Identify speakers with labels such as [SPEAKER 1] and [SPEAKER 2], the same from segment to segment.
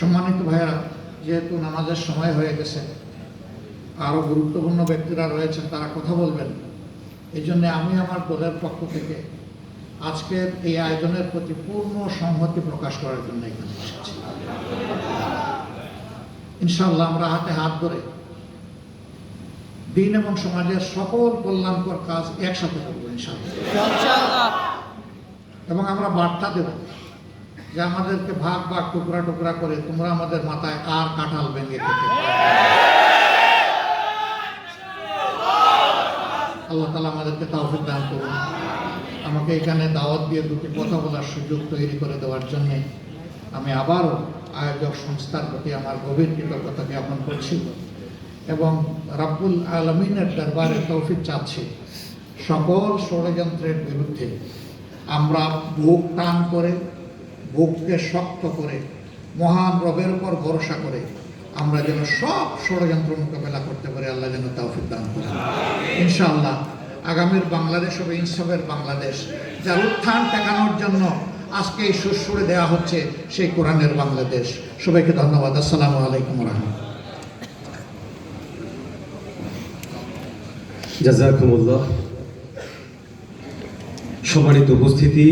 [SPEAKER 1] সম্মানিত ভাইয়া যেহেতু নামাজের সময় হয়ে গেছে আরও গুরুত্বপূর্ণ ব্যক্তিরা রয়েছেন তারা কথা বলবেন। এই জন্য আমি আমার দলের পক্ষ থেকে আজকের এই আয়োজনের প্রতি পূর্ণ সংহতি প্রকাশ করার জন্য এখানে এসেছি। ইনশাল্লাহ আমরা হাতে হাত ধরে দিন এবং সমাজের সকল কল্যাণকর কাজ একসাথে করব ইনশাল্লাহ এবং আমরা বার্তা দেব। যে আমাদেরকে ভাগ ভাগ টুকরা টুকরা করে তোমরা আমাদের মাথায় আর কাঁঠাল ভেঙে খেতে আল্লাহ তালা আমাদেরকে তাওফিক দান করুন। আমাকে এখানে দাওয়াত দিয়ে দুটি কথা বলার সুযোগ তৈরি করে দেওয়ার জন্যে আমি আবারও আয়োজক সংস্থার প্রতি আমার গভীর কৃতজ্ঞতা জ্ঞাপন করছি এবং রাব্বুল আলমিনের দরবারে তৌফিক চাচ্ছি। সকল ষড়যন্ত্রের বিরুদ্ধে আমরা বুক টান করে বুককে শক্ত করে মহান রবের উপর ভরসা করে আমরা যেন সব ষড়যন্ত্র মোকাবেলা করতে পারি আল্লাহ যেন তৌফিক দান করেন। ইনশাআল্লাহ আগামীর বাংলাদেশ হবে ইনসাফের বাংলাদেশ। যার উত্থান টেকানোর জন্য আজকে এই সুরসুরে দেওয়া হচ্ছে সেই কোরআনের বাংলাদেশ। সবাইকে ধন্যবাদ। আসসালামু আলাইকুম রহমতুল্লাহ।
[SPEAKER 2] জাজাকুমুল্লাহ। সম্মানিত উপস্থিতি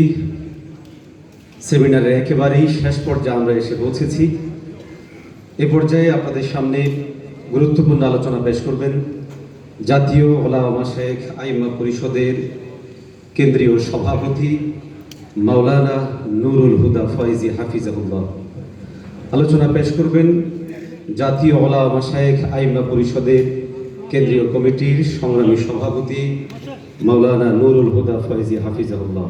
[SPEAKER 2] সেমিনারের একেবারেই শেষ পর্যায়ে আমরা এসে পৌঁছেছি। এ পর্যায়ে আপনাদের সামনে গুরুত্বপূর্ণ আলোচনা পেশ করবেন জাতীয় ওলামা শেখ আইমা পরিষদের কেন্দ্রীয় সভাপতি মাওলানা নুরুল হুদা ফয়েজি হাফিজাহুল্লাহ। আলোচনা পেশ করবেন জাতীয় ওলামা শেখ আইমা পরিষদের কেন্দ্রীয় কমিটির সংগ্রামী সভাপতি মাওলানা নুরুল হুদা ফয়েজি হাফিজাহুল্লাহ।